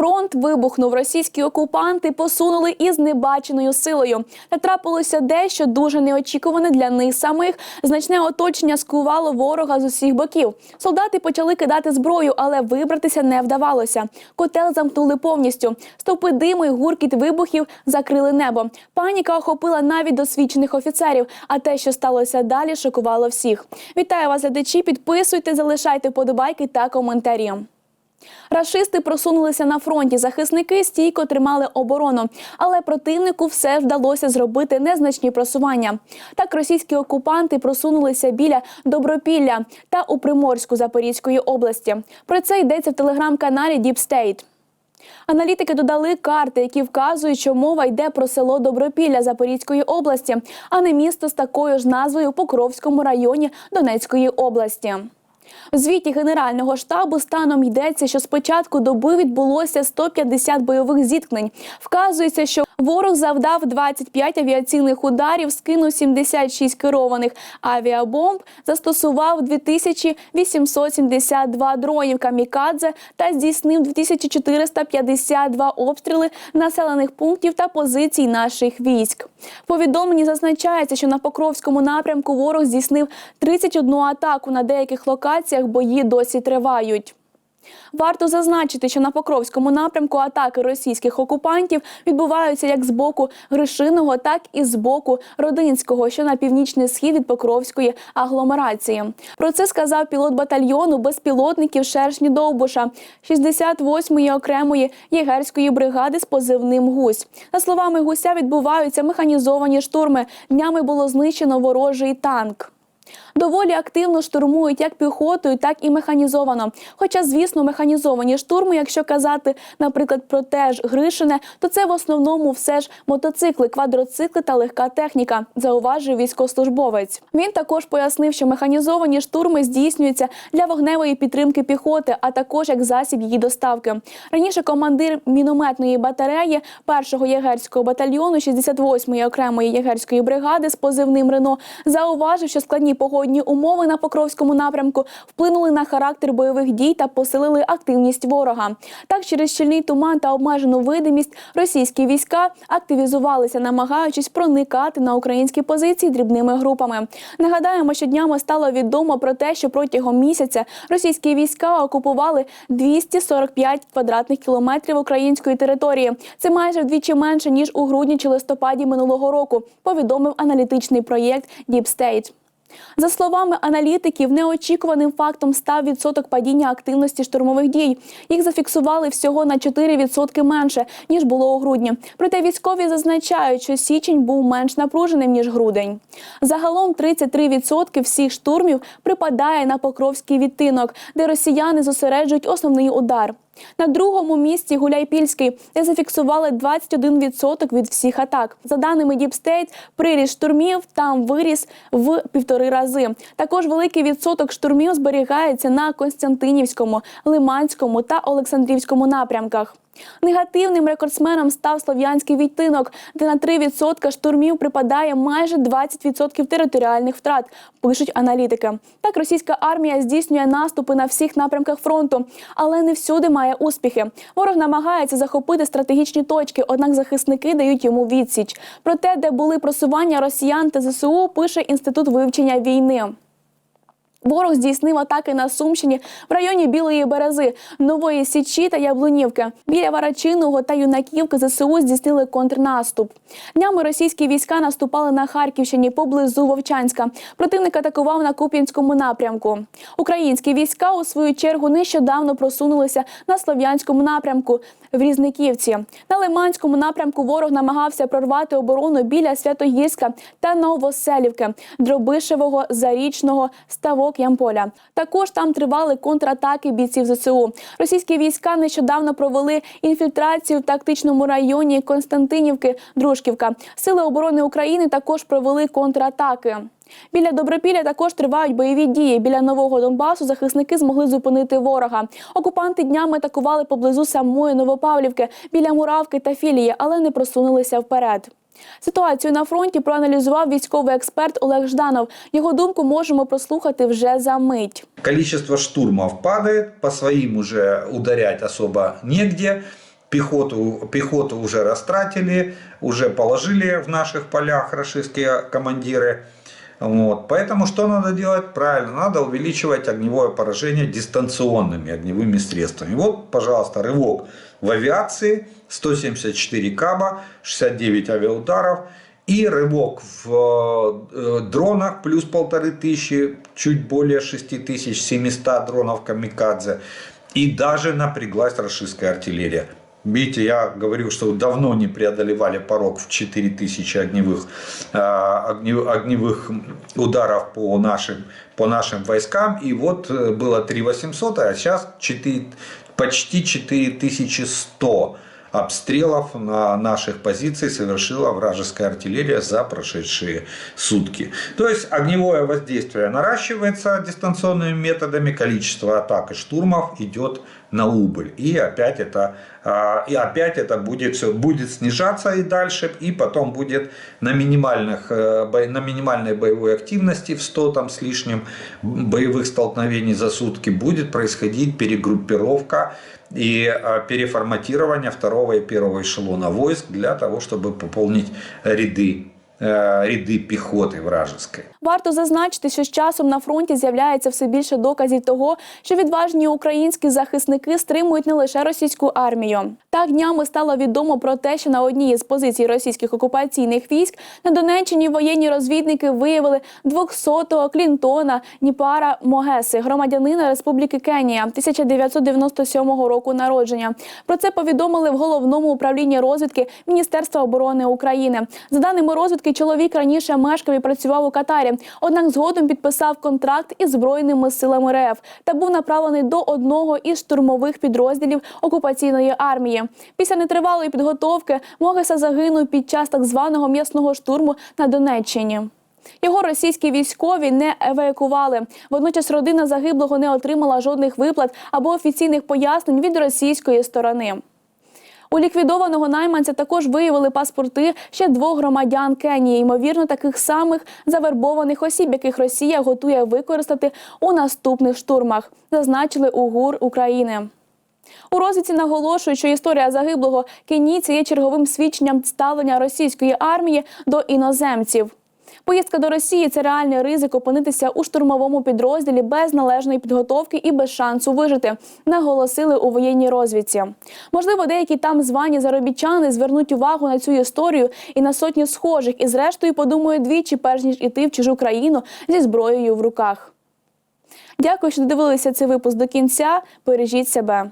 Фронт вибухнув. Російські окупанти посунули із небаченою силою. Та трапилося дещо дуже неочікуване для них самих. Значне оточення скувало ворога з усіх боків. Солдати почали кидати зброю, але вибратися не вдавалося. Котел замкнули повністю. Стовпи диму і гуркіт вибухів закрили небо. Паніка охопила навіть досвідчених офіцерів. А те, що сталося далі, шокувало всіх. Вітаю вас, глядачі. Підписуйте, залишайте подобайки та коментарі. Рашисти просунулися на фронті. Захисники стійко тримали оборону, але противнику все вдалося зробити незначні просування. Так російські окупанти просунулися біля Добропілля та у Приморську Запорізької області. Про це йдеться в телеграм-каналі State. Аналітики додали карти, які вказують, що мова йде про село Добропілля Запорізької області, а не місто з такою ж назвою у Покровському районі Донецької області. В звіті Генерального штабу станом йдеться, що з початку доби відбулося 150 бойових зіткнень. Вказується, що ворог завдав 25 авіаційних ударів, скинув 76 керованих авіабомб, застосував 2872 дронів камікадзе та здійснив 2452 обстріли населених пунктів та позицій наших військ. В повідомленні зазначається, що на Покровському напрямку ворог здійснив 31 атаку на деяких локаціях. Бої досі тривають. Варто зазначити, що на Покровському напрямку атаки російських окупантів відбуваються як з боку Гришиного, так і з боку Родинського, що на північний схід від Покровської агломерації. Про це сказав пілот батальйону безпілотників Шершні Довбуша 68-ї окремої єгерської бригади з позивним Гусь. За словами гуся, відбуваються механізовані штурми. Днями було знищено ворожий танк. Доволі активно штурмують як піхотою, так і механізовано. Хоча, звісно, механізовані штурми, якщо казати, наприклад, про те ж Гришине, то це в основному все ж мотоцикли, квадроцикли та легка техніка, зауважив військовослужбовець. Він також пояснив, що механізовані штурми здійснюються для вогневої підтримки піхоти, а також як засіб її доставки. Раніше командир мінометної батареї першого єгерського батальйону 68-ї окремої єгерської бригади з позивним Рено зауважив, що складні погодні умови на Покровському напрямку вплинули на характер бойових дій та посилили активність ворога. Так, через щільний туман та обмежену видимість російські війська активізувалися, намагаючись проникати на українські позиції дрібними групами. Нагадаємо, що днями стало відомо про те, що протягом місяця російські війська окупували 245 квадратних кілометрів української території. Це майже вдвічі менше ніж у грудні чи листопаді минулого року. Повідомив аналітичний проєкт State. За словами аналітиків, неочікуваним фактом став відсоток падіння активності штурмових дій. Їх зафіксували всього на 4% менше ніж було у грудні. Проте військові зазначають, що січень був менш напруженим ніж грудень. Загалом 33% всіх штурмів припадає на покровський відтинок, де росіяни зосереджують основний удар. На другому місці Гуляйпільський, де зафіксували 21% від всіх атак. За даними Діпстейт, приріст штурмів там виріс в півтори рази. Також великий відсоток штурмів зберігається на Константинівському, Лиманському та Олександрівському напрямках. Негативним рекордсменом став слов'янський відтинок, де на 3% штурмів припадає майже 20% територіальних втрат, пишуть аналітики. Так російська армія здійснює наступи на всіх напрямках фронту, але не всюди має успіхи. Ворог намагається захопити стратегічні точки, однак захисники дають йому відсіч. Про те, де були просування росіян та ЗСУ, пише інститут вивчення війни. Ворог здійснив атаки на Сумщині в районі Білої Берези, Нової Січі та Яблунівки. Біля Варачиного та Юнаківки ЗСУ здійснили контрнаступ. Днями російські війська наступали на Харківщині поблизу Вовчанська. Противник атакував на Куп'янському напрямку. Українські війська у свою чергу нещодавно просунулися на Слов'янському напрямку в Різниківці. На Лиманському напрямку ворог намагався прорвати оборону біля Святогірська та Новоселівки, Дробишевого, Зарічного, Ставок Ямполя. Також там тривали контратаки бійців ЗСУ. Російські війська нещодавно провели інфільтрацію в тактичному районі Константинівки, Дружківка. Сили оборони України також провели контратаки. Біля Добропілля також тривають бойові дії. Біля нового Донбасу захисники змогли зупинити ворога. Окупанти днями атакували поблизу самої Новопавлівки, біля Муравки та Філії, але не просунулися вперед. Ситуацію на фронті проаналізував військовий експерт Олег Жданов. Його думку можемо прослухати вже за мить. Количество штурмов падає, по своїм уже ударять особо негде. Пехоту, пехоту уже растратили, уже положили в наших полях российские командиры. Вот. Поэтому что надо делать? Правильно, надо увеличивать огневое поражение дистанционными огневыми средствами. Вот, пожалуйста, рывок в авиации, 174 каба, 69 авиаударов. И рывок в э, дронах плюс полторы тысячи, чуть более 6700 дронов камикадзе. И даже напряглась российская артиллерия. Видите, я говорю, что давно не преодолевали порог в 4000 огневых, огне- огневых ударов по нашим, по нашим войскам. И вот э, было 3800, а сейчас 4, почти 4100 обстрелов на наших позиции совершила вражеская артиллерия за прошедшие сутки. То есть огневое воздействие наращивается дистанционными методами, количество атак и штурмов идет на убыль. И опять это, а, и опять это будет, все, будет снижаться и дальше, и потом будет на, минимальных, э, на минимальной боевой активности в 100 там, с лишним боевых столкновений за сутки будет происходить перегруппировка и э, переформатирование второго и первого эшелона войск для того, чтобы пополнить ряды, э, ряды пехоты вражеской. Варто зазначити, що з часом на фронті з'являється все більше доказів того, що відважні українські захисники стримують не лише російську армію. Так днями стало відомо про те, що на одній із позицій російських окупаційних військ на Донеччині воєнні розвідники виявили 200-го Клінтона Ніпара Могеси, громадянина Республіки Кенія 1997 року народження. Про це повідомили в головному управлінні розвідки Міністерства оборони України. За даними розвідки, чоловік раніше мешкав і працював у Катарі, однак згодом підписав контракт із збройними силами РФ та був направлений до одного із штурмових підрозділів окупаційної армії. Після нетривалої підготовки Могеса загинув під час так званого м'ясного штурму на Донеччині. Його російські військові не евакували. Водночас родина загиблого не отримала жодних виплат або офіційних пояснень від російської сторони. У ліквідованого найманця також виявили паспорти ще двох громадян Кенії, ймовірно, таких самих завербованих осіб, яких Росія готує використати у наступних штурмах, зазначили у ГУР України. У розвідці наголошують, що історія загиблого кенійця є черговим свідченням ставлення російської армії до іноземців. Поїздка до Росії це реальний ризик опинитися у штурмовому підрозділі без належної підготовки і без шансу вижити, наголосили у воєнній розвідці. Можливо, деякі там звані заробітчани звернуть увагу на цю історію і на сотні схожих, і зрештою подумають двічі, перш ніж іти в чужу країну зі зброєю в руках. Дякую, що додивилися цей випуск до кінця. Бережіть себе.